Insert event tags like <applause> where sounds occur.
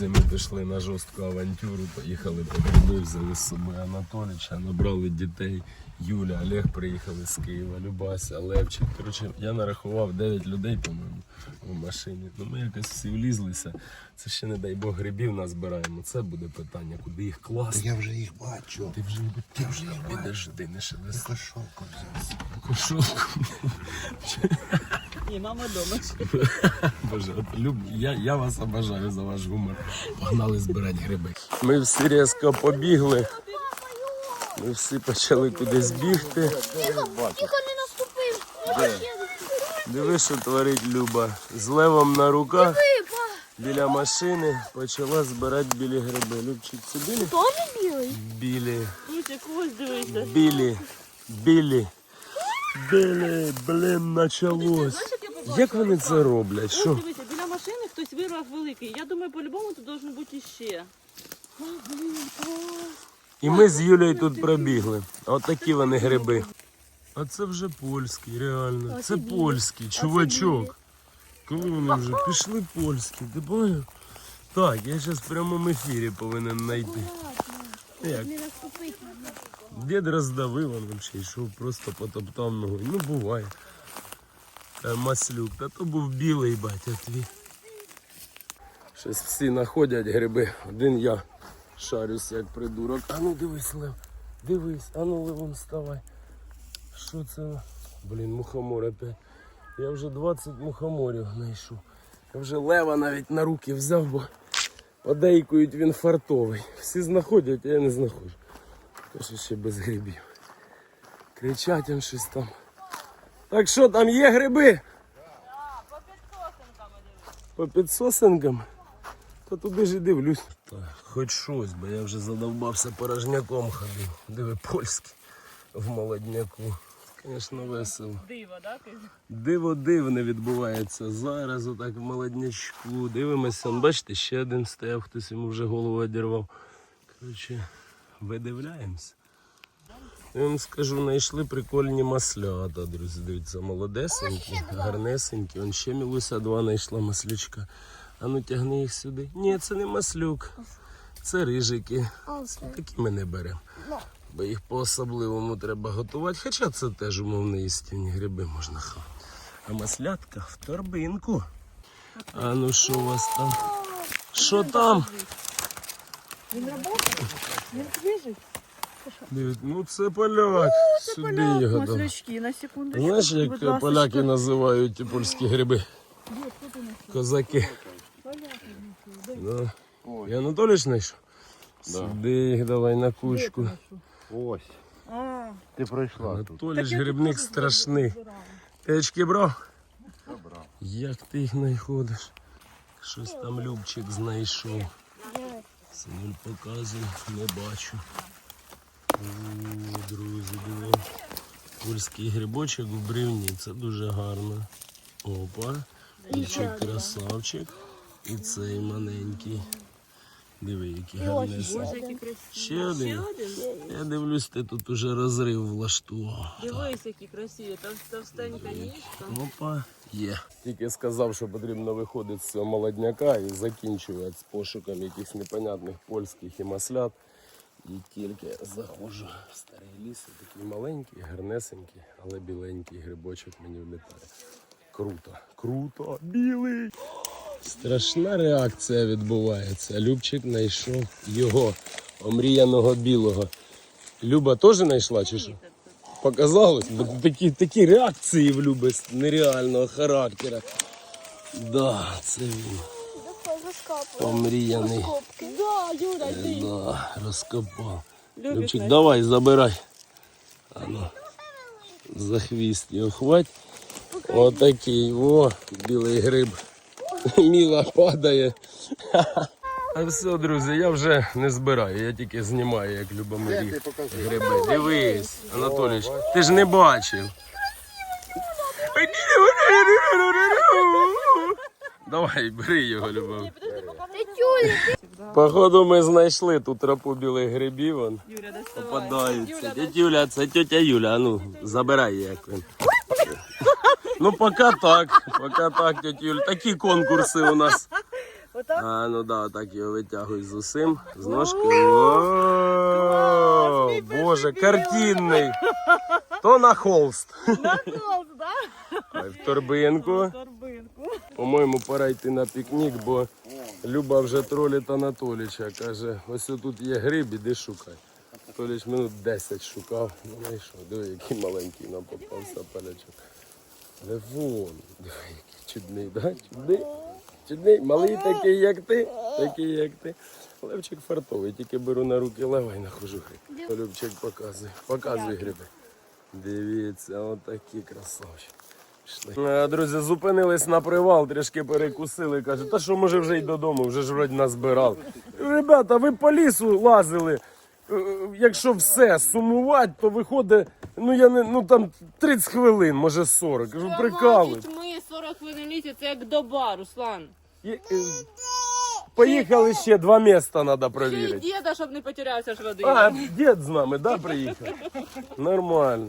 друзі, ми пішли на жорстку авантюру, поїхали по гриби, взяли з собою Анатоліча, набрали дітей. Юля, Олег приїхали з Києва, Любася, Левчик. Коротше, я нарахував 9 людей, по-моєму, в машині. Ну ми якось всі влізлися. Це ще, не дай Бог, грибів назбираємо. Це буде питання, куди їх класти. Я вже їх бачу. Ти вже, ти вже підожди, не шелести. Кошовку взявся. Кошовку. Ні, мама вдома. <laughs> Боже, люб... я, я вас обожаю за ваш гумор. Погнали збирати гриби. Ми всі різко побігли. Ми всі почали кудись бігти. Тихо тихо не наступив. Диви, що творить Люба. З левом на руках біля машини почала збирати білі гриби. Любчик, це білі? Тоже білий? Білі, білі, білі. Білі, блін, началось. Як побачила? Як вони це роблять? Ось Що? дивися, біля машини хтось вирвав великий. Я думаю, по-любому тут должен бути іще. І ми з Юлею тут пробігли. Отакі вони гриби. А це вже польський, реально. Це польський, чувачок. Коли вони вже пішли польські, ти поняв? Так, я зараз в прямому ефірі повинен знайти. Як? Не. Дід роздавив, нам ще йшов, просто потоптав ногою. Ну, буває. Та маслюк, та то був білий батя твій. Щось всі знаходять гриби. Один я шарюсь як придурок. А ну дивись, Лев, дивись, а ну Левон вставай. Що це? Блін, мухомор опять. Я вже 20 мухоморів знайшов. Я вже лева навіть на руки взяв, бо подейкують він фартовий. Всі знаходять, а я не знаходжу. Каже, ще без грибів. Кричать їм щось там. Так що там є гриби? По підсосинкам? По підсосинкам? Та туди ж і дивлюсь. Так, хоч щось, бо я вже задовбався порожняком ходив. Диви польський в молодняку. Звісно, весело. Диво, так? Диво дивне відбувається зараз, отак в молоднячку. Дивимося, он, бачите, ще один стояв, хтось йому вже голову одірвав. Коротше, видивляємося. Я вам скажу, знайшли прикольні маслята, друзі. Дивіться, молодесенькі, гарнесенькі. Он ще Мілуся два знайшла маслючка. А ну тягни їх сюди. Ні, це не маслюк. Це рижики. Такі ми не беремо. Бо їх по-особливому треба готувати. Хоча це теж умовно істинні гриби можна хавати. А маслятка в торбинку. А ну що у вас там? Що там? Він працює? Він свіжий? Дивіться, ну це поляк. Сюди його. Маслячки, на секундочку. Знаєш, Будь як ласочка. поляки називають ті польські гриби? Козаки. Да. І Анатолійович знайшов? Сюди їх давай на кучку. Ось. А, Ти пройшла тут. Анатолійович грибник страшний. Ти очки брав? Як ти їх знаходиш? Щось там Любчик знайшов. Синуль показує, не бачу. Друзі, диви. Польський грибочок в брівні, це дуже гарно. Опа. Любчик красавчик. І цей маленький. Диви, який гарний. які один. Ще один? Я дивлюсь, ти тут уже розрив влаштував. Дивись, які красиві. Там товстенька ніжка. Опа, є. Тільки сказав, що потрібно виходити з цього молодняка і закінчувати з пошуком якихось непонятних польських і маслят. І тільки заходжу в старий ліс, такий маленький, гарнесенький, але біленький грибочок мені влітає. Круто, круто, білий. Страшна реакція відбувається. Любчик знайшов його омріяного білого. Люба теж знайшла чи що? Показалось, бо такі, такі реакції в Люби нереального характеру. Да, це він омріяний. Да, Юра, йди. Да, розкопав. Любчик, давай, забирай. А ну, за хвіст його хвать. Отакий, о, білий гриб. Міла падає. А все, друзі, я вже не збираю, я тільки знімаю, як Любомирі гриби. Дивись, Анатолійович, ти ж не бачив. Давай, бери його, Любов. Ти тюлі. Походу ми знайшли ту тропу білих грибів. Он. Юля, доставай. Попадаються. Тетя Юля, це тетя Юля. А ну, забирай її, як він. Ну, поки так, поки так, тетя Юля. Такі конкурси у нас. Отак А, ну да, так його витягуй з усім, з ножкою. О, Боже, картинний. То на холст. На холст, да? В торбинку. Торбинку. По-моєму, пора йти на пікнік, бо Люба вже тролить Анатоліча. Каже, ось тут є гриб, іди шукай. Толіч минут 10 шукав, не знайшов. Диви, який маленький нам попався палячок. Не вон, диви, який чудний, да? Чудний? Чудний, малий такий, як ти, такий, як ти. Левчик фартовий, тільки беру на руки лева і нахожу гриб. Любчик показує, показує гриби. Дивіться, отакі красавчики. Пішли. Е, Друзі, зупинились на привал, трішки перекусили. Каже, та що може вже й додому, вже ж вроді назбирав. Ребята, ви по лісу лазили. Е, Якщо все сумувати, то виходить, ну я не ну там 30 хвилин, може 40. Кажу, прикалуй. Ми 40 хвилин лісі, це як доба, Руслан. Є- е, Поїхали ще два міста треба Ще й перевірити. діда, щоб не потерявся ж води. А, дід з нами, да, приїхав? Нормально.